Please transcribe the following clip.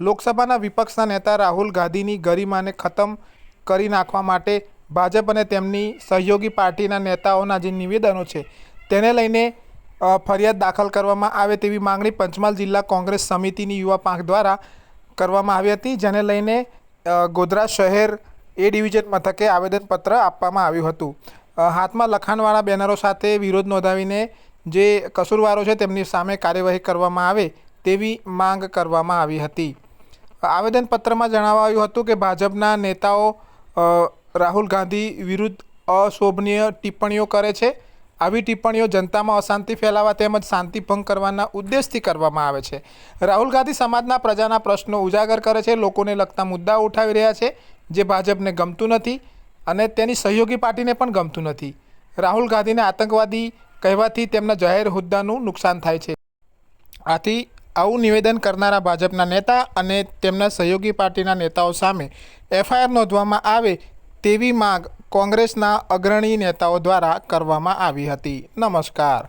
લોકસભાના વિપક્ષના નેતા રાહુલ ગાંધીની ગરિમાને ખતમ કરી નાખવા માટે ભાજપ અને તેમની સહયોગી પાર્ટીના નેતાઓના જે નિવેદનો છે, તેને લઈને ફરિયાદ દાખલ કરવામાં આવે તેવી માંગણી પંચમહાલ જિલ્લા કોંગ્રેસ સમિતિની યુવા પાંખ દ્વારા કરવામાં આવી હતી, જેને લઈને ગોધરા શહેર એ ડિવિઝન મથકે આવેદનપત્ર આપવામાં આવ્યું હતું. હાથમાં લખાણવાળા બેનરો સાથે વિરોધ નોંધાવીને જે કસૂરવારો છે, તેમની સામે કાર્યવાહી કરવામાં આવે તેવી માંગ કરવામાં આવી હતી. આવેદનપત્રમાં જણાવાયું હતું કે ભાજપના નેતાઓ રાહુલ ગાંધી વિરુદ્ધ અશોભનીય ટિપ્પણીઓ કરે છે. આવી ટિપ્પણીઓ જનતામાં અશાંતિ ફેલાવવા તેમજ શાંતિ ભંગ કરવાના ઉદ્દેશથી કરવામાં આવે છે. રાહુલ ગાંધી સમાજના પ્રજાના પ્રશ્નો ઉજાગર કરે છે, લોકોને લગતા મુદ્દાઓ ઉઠાવી રહ્યા છે, જે ભાજપને ગમતું નથી અને તેની સહયોગી પાર્ટીને પણ ગમતું નથી. રાહુલ ગાંધીને આતંકવાદી કહેવાથી તેમના જાહેર હોદ્દાનું નુકસાન થાય છે. આથી આવું નિવેદન કરનારા ભાજપના નેતા અને તેમના સહયોગી પાર્ટીના નેતાઓ સામે એફઆઈઆર નોંધવામાં આવે તેવી માંગ કોંગ્રેસના અગ્રણી નેતાઓ દ્વારા કરવામાં આવી હતી. નમસ્કાર.